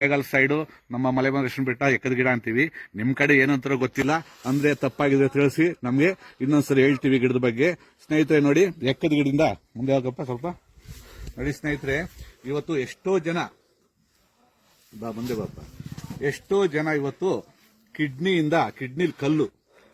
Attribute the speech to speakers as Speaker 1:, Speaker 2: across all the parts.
Speaker 1: Kollegal side ನಮ್ಮ ಮಲೆಮಹೇಶ್ವರ ಬೆಟ್ಟ ಎಕ್ಕದ ಗಿಡ ಅಂತೀವಿ. ನಿಮ್ಮ ಕಡೆ ಏನಂತಾರೋ ಗೊತ್ತಿಲ್ಲ. ಅಂದ್ರೆ ತಪ್ಪಾಗಿದೆ ತಿಳಿಸಿ. ನಮಗೆ ಇನ್ನೊಂದ್ಸರಿ ಹೇಳ್ತೀವಿ ಗಿಡದ ಬಗ್ಗೆ. ಸ್ನೇಹಿತರೆ ನೋಡಿ, ಎಕ್ಕದ ಗಿಡದಿಂದ ಮುಂದೆ ಹೋಗಪ್ಪ ಸ್ವಲ್ಪ ನೋಡಿ ಸ್ನೇಹಿತರೆ, ಇವತ್ತು ಎಷ್ಟೋ ಜನ ಬಾ ಮುಂದೆ ಬಾಪ ಎಷ್ಟೋ ಜನ ಇವತ್ತು ಕಿಡ್ನಿಯಿಂದ, ಕಿಡ್ನಿಲ್ ಕಲ್ಲು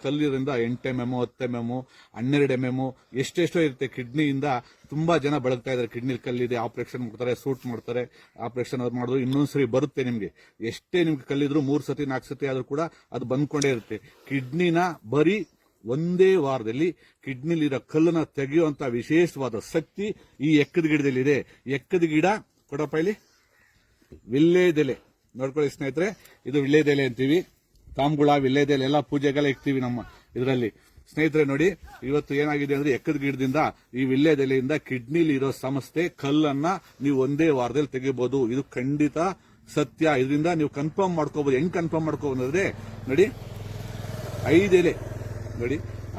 Speaker 1: ಕಲ್ಲಿರಿಂದ ಎಂಟು ಎಂ ಎಂ ಹತ್ತು ಎಂ ಎಂ ಹನ್ನೆರಡು ಎಂ ಎಂ ಎಷ್ಟೆಷ್ಟೋ ಇರುತ್ತೆ. ಕಿಡ್ನಿಯಿಂದ ತುಂಬಾ ಜನ ಬಳಗ್ತಾ ಇದ್ದಾರೆ. ಕಿಡ್ನಿ ಕಲ್ಲಿದೆ ಆಪರೇಷನ್ ಮಾಡ್ತಾರೆ ಸೂಟ್ ಮಾಡ್ತಾರೆ ಆಪರೇಷನ್ ಅವ್ರು ಮಾಡಿದ್ರು. ಇನ್ನೊಂದ್ಸರಿ ಬರುತ್ತೆ ನಿಮಗೆ. ಎಷ್ಟೇ ನಿಮ್ಗೆ ಕಲ್ಲಿದ್ರು ಮೂರು ಸತಿ, ನಾಲ್ಕು ಸತಿ ಆದ್ರೂ ಕೂಡ ಅದು ಬಂದ್ಕೊಂಡೇ ಇರುತ್ತೆ. ಕಿಡ್ನಿನ ಬರೀ ಒಂದೇ ವಾರದಲ್ಲಿ ಕಿಡ್ನಿಲಿರೋ ಕಲ್ಲನ್ನ ತೆಗೆಯುವಂತ ವಿಶೇಷವಾದ ಶಕ್ತಿ ಈ ಎಕ್ಕದ ಗಿಡದಲ್ಲಿದೆ. ಎಕ್ಕದ ಗಿಡ ಕೊಡಪ್ಪ ಇಲ್ಲಿ? ವಿಲ್ಲೇದೆಲೆ ನೋಡ್ಕೊಳ್ಳಿ ಸ್ನೇಹಿತರೆ, ಇದು ವಿಳ್ಳೇದೆಲೆ ಅಂತೀವಿ. ತಾಮ್ಗುಳ ವಿಲ್ಲೇದೆಲೆ ಎಲ್ಲ ಪೂಜೆಗೆಲ್ಲ ಇಕ್ತೀವಿ ನಮ್ಮ ಇದರಲ್ಲಿ. ಸ್ನೇಹಿತರೆ ನೋಡಿ, ಇವತ್ತು ಏನಾಗಿದೆ ಅಂದ್ರೆ ಎಕ್ಕದ ಗಿಡದಿಂದ ಈ ವಿಲ್ಲೇದೆಲೆಯಿಂದ ಕಿಡ್ನಿಲಿ ಇರೋ ಸಮಸ್ಯೆ, ಕಲ್ಲನ್ನ ನೀವು ಒಂದೇ ವಾರದಲ್ಲಿ ತೆಗಿಬಹುದು ಇದು ಖಂಡಿತ ಸತ್ಯ. ಇದರಿಂದ ನೀವು ಕನ್ಫರ್ಮ್ ಮಾಡ್ಕೋಬಹುದು ಹೆಂಗ್ ಕನ್ಫರ್ಮ್ ಮಾಡ್ಕೋಬಹುದು ನೋಡಿ, ಐದೆಲೆ ನೋಡಿ,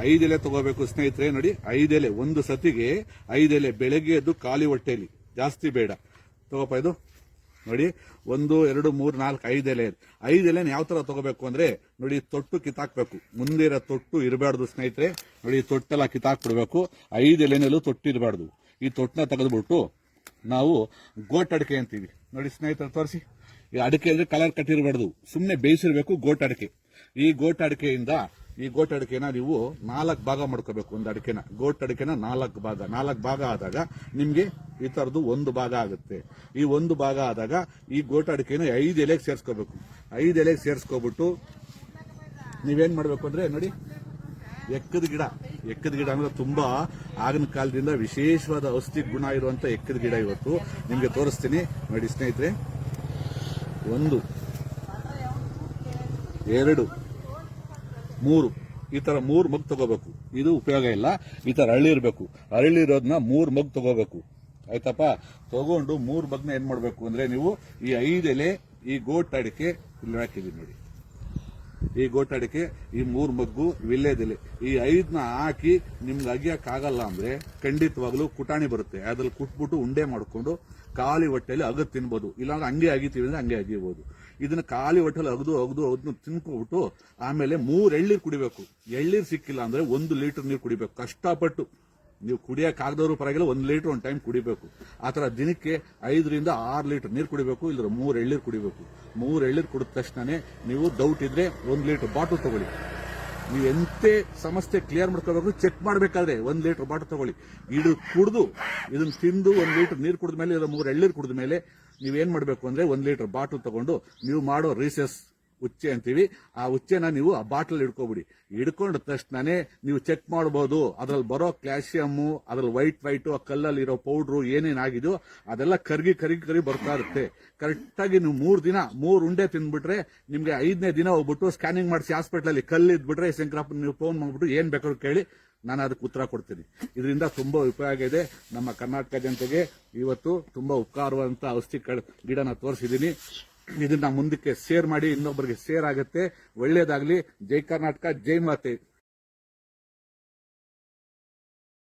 Speaker 1: ಐದೆಲೆ ತಗೋಬೇಕು ಸ್ನೇಹಿತರೆ, ನೋಡಿ, ಐದೆಲೆ, ಒಂದು ಸತಿಗೆ ಐದೆಲೆ ಬೆಳಗ್ಗೆ ಎದ್ದು ಖಾಲಿ ಹೊಟ್ಟೆಲಿ. ಜಾಸ್ತಿ ಬೇಡ. ತಗೋಪ ಇದು. ನೋಡಿ, ಒಂದು, ಎರಡು, ಮೂರು, ನಾಲ್ಕು, ಐದು ಎಲೆ. ಐದು ಎಲೆನ ಯಾವ ತರ ತಗೋಬೇಕು ಅಂದ್ರೆ, ನೋಡಿ, ತೊಟ್ಟು ಕಿತ್ತಾಕ್ಬೇಕು. ಮುಂದೆ ತೊಟ್ಟು ಇರಬಾರ್ದು ಸ್ನೇಹಿತರೆ. ನೋಡಿ ತೊಟ್ಟೆಲ್ಲ ಕಿತ್ತಾಕ್ಬಿಡ್ಬೇಕು. ಐದೆಲೆನಲ್ಲೂ ತೊಟ್ಟು ಇರಬಾರ್ದು. ಈ ತೊಟ್ಟನ್ನ ತೆಗೆದ್ಬಿಟ್ಟು ನಾವು ಗೋಟ್ ಅಡಿಕೆ ಅಂತೀವಿ. ನೋಡಿ, ಸ್ನೇಹಿತರೆ, ತೋರಿಸಿ. ಈ ಅಡಿಕೆ ಅಂದ್ರೆ ಕಲರ್ ಕಟ್ಟಿರಬಾರ್ದು. ಸುಮ್ಮನೆ ಬೇಯಿಸಿರ್ಬೇಕು ಗೋಟ್ ಅಡಿಕೆ. ಈ ಗೋಟ್ ಅಡಿಕೆಯಿಂದ ಈ ಗೋಟ್ ಅಡಿಕೆನ ನೀವು ನಾಲ್ಕು ಭಾಗ ಮಾಡ್ಕೋಬೇಕು ಒಂದು ಅಡಿಕೆನ. ಗೋಟ್ ಅಡಿಕೆನ ನಾಲ್ಕು ಭಾಗ. ನಾಲ್ಕು ಭಾಗ ಆದಾಗ ನಿಮಗೆ ಈ ಥರದ್ದು ಒಂದು ಭಾಗ ಆಗುತ್ತೆ. ಈ ಒಂದು ಭಾಗ ಆದಾಗ ಈ ಗೋಟ್ ಅಡಿಕೆನ ಐದು ಎಲೆಗೆ ಸೇರಿಸ್ಕೋಬೇಕು. ಐದು ಎಲೆಗೆ ಸೇರಿಸ್ಕೊಬಿಟ್ಟು ನೀವೇನು ಮಾಡಬೇಕು ಅಂದ್ರೆ ನೋಡಿ, ಎಕ್ಕದ ಗಿಡ. ಎಕ್ಕದ ಗಿಡ ಅಂದರೆ ತುಂಬಾ ಆಗಿನ ಕಾಲದಿಂದ ವಿಶೇಷವಾದ ಔಷಧಿ ಗುಣ ಇರುವಂತ ಎಕ್ಕದ ಗಿಡ ಇವತ್ತು. ನಿಮಗೆ ತೋರಿಸ್ತೀನಿ. ನೋಡಿ ಸ್ನೇಹಿತರೆ, ಒಂದು, ಎರಡು ಮೂರು. ಈ ತರ ಮೂರು ಮಗ್ ತಗೋಬೇಕು. ಇದು ಉಪಯೋಗ ಇಲ್ಲ. ಈ ತರ ಅರಳಿ ಇರೋದನ್ನ ಮೂರು ಮಗ್ ತಗೋಬೇಕು. ಆಯ್ತಪ್ಪ? ತಗೊಂಡು ಮೂರು ಮಗ್ನ ಏನ್ ಮಾಡ್ಬೇಕು ಅಂದ್ರೆ ನೀವು ಈ ಐದು ಎಲೆ ಈ ಗೋಟ್ ಅಡಿಕೆ ಇಲ್ಲಿ ಹಾಕಿದೀನಿ ನೋಡಿ. ಈ ಗೋಟಾಡಿಕೆ, ಈ ಮೂರು ಮಗ್ಗು ವಿಲ್ಲೇದೆಲೆ ಈ ಐದನ್ನ ಹಾಕಿ ನಿಮ್ಗೆ ಅಗಿಯಕ್ಕಾಗಲ್ಲ ಅಂದ್ರೆ ಖಂಡಿತವಾಗ್ಲೂ ಕುಟಾಣಿ ಬರುತ್ತೆ. ಅದ್ರಲ್ಲಿ ಕುಟ್ಬಿಟ್ಟು ಉಂಡೆ ಮಾಡಿಕೊಂಡು ಖಾಲಿ ಹೊಟ್ಟೆಯಲ್ಲಿ ಅಗದು ತಿನ್ಬೋದು. ಇಲ್ಲಾಂದ್ರೆ ಹಂಗೆ ಅಗಿತೀವಿ ಅಂದ್ರೆ ಹಂಗೆ ಅಗಿಬಹುದು ಇದನ್ನ ಖಾಲಿ ಹೊಟ್ಟೆಲಿ ಅಗದು ಅಗದು ಅದನ್ನ ತಿನ್ಕೊಬಿಟ್ಟು ಆಮೇಲೆ ಮೂರು ಎಳ್ಳಿರ್ ಕುಡಿಬೇಕು. ಎಳ್ಳಿರ್ ಸಿಕ್ಕಿಲ್ಲ ಅಂದ್ರೆ ಒಂದು ಲೀಟರ್ ನೀರು ಕುಡಿಬೇಕು. ಕಷ್ಟಪಟ್ಟು. ನೀವು ಕುಡಿಯಕ್ಕೆ ಆಗದವ್ರು ಪರವಾಗಿಲ್ಲ, ಒಂದು ಲೀಟರ್ ಒಂದು ಟೈಮ್ ಕುಡಿಬೇಕು. ಆ ಥರ ದಿನಕ್ಕೆ ಐದರಿಂದ ಆರು ಲೀಟರ್ ನೀರು ಕುಡಿಬೇಕು ಇಲ್ಲರ ಮೂರು ಎಳ್ನೀರು ಕುಡಿಬೇಕು. ಮೂರು ಎಳ್ಳೀರು ಕುಡಿದ ತಕ್ಷಣನೇ ನೀವು ಡೌಟ್ ಇದ್ರೆ ಒಂದು ಲೀಟರ್ ಬಾಟಲ್ ತಗೊಳ್ಳಿ. ನೀವು ಎಂತೆ ಸಮಸ್ಯೆ ಕ್ಲಿಯರ್ ಮಾಡ್ಕೋಬೇಕು ಚೆಕ್ ಮಾಡಬೇಕಾದ್ರೆ ಒಂದು ಲೀಟರ್ ಬಾಟಲ್ ತಗೊಳ್ಳಿ. ಇದು ಕುಡಿದು ಇದನ್ನು ತಿಂದು ಒಂದು ಲೀಟರ್ ನೀರು ಕುಡಿದ ಮೇಲೆ ಇಲ್ಲ ಮೂರು ಎಳ್ಳೀರು ಕುಡಿದ ಮೇಲೆ ನೀವೇನು ಮಾಡಬೇಕು ಅಂದರೆ ಒಂದು ಲೀಟರ್ ಬಾಟಲ್ ತೊಗೊಂಡು ನೀವು ಮಾಡೋ ರೀಸೆಸ್ ಉಚ್ಚೆ ಅಂತೀವಿ. ಆ ಉಚ್ಚೆನ ನೀವು ಆ ಬಾಟಲ್ ಹಿಡ್ಕೊಬಿಡಿ ಹಿಡ್ಕೊಂಡ ತಕ್ಷಣನೇ ನೀವು ಚೆಕ್ ಮಾಡಬಹುದು ಅದ್ರಲ್ಲಿ ಬರೋ ಕ್ಯಾಲ್ಸಿಯಮ್ಮು, ಅದ್ರಲ್ಲಿ ವೈಟ್ ವೈಟು, ಆ ಕಲ್ಲಲ್ಲಿ ಇರೋ ಪೌಡ್ರು ಏನೇನಾಗಿದೆಯೋ ಅದೆಲ್ಲ ಕರ್ಗಿ ಕರ್ಗಿ ಕರಿ ಬರ್ತಾ ಇರುತ್ತೆ. ಕರೆಕ್ಟಾಗಿ ನೀವು ಮೂರು ದಿನ, ಮೂರು ಉಂಡೆ ತಿಂದ್ಬಿಟ್ರೆ ನಿಮಗೆ ಐದನೇ ದಿನ ಹೋಗ್ಬಿಟ್ಟು ಸ್ಕ್ಯಾನಿಂಗ್ ಮಾಡಿಸಿ ಹಾಸ್ಪಿಟಲ್ ಅಲ್ಲಿ ಕಲ್ಲು ಇದ್ಬಿಟ್ರೆ ಶಂಕರಪ್ಪ ನೀವು ಫೋನ್ ಮಾಡ್ಬಿಟ್ಟು ಏನು ಬೇಕಾದ್ರೂ ಕೇಳಿ ನಾನು ಅದಕ್ಕೆ ಉತ್ತರ ಕೊಡ್ತೀನಿ. ಇದರಿಂದ ತುಂಬಾ ಉಪಯೋಗ ಇದೆ. ನಮ್ಮ ಕರ್ನಾಟಕ ಜನತೆಗೆ ಇವತ್ತು ತುಂಬಾ ಉಪಕಾರವಂತ ಔಷಧಿ ಗಿಡನ ತೋರಿಸಿದ್ದೀನಿ. ಇದನ್ನ ಮುಂದಕ್ಕೆ ಶೇರ್ ಮಾಡಿ ಇನ್ನೊಬ್ಬರಿಗೆ ಶೇರ್ ಆಗುತ್ತೆ. ಒಳ್ಳೇದಾಗ್ಲಿ. ಜೈ ಕರ್ನಾಟಕ ಜೈ ಮಾತೆ.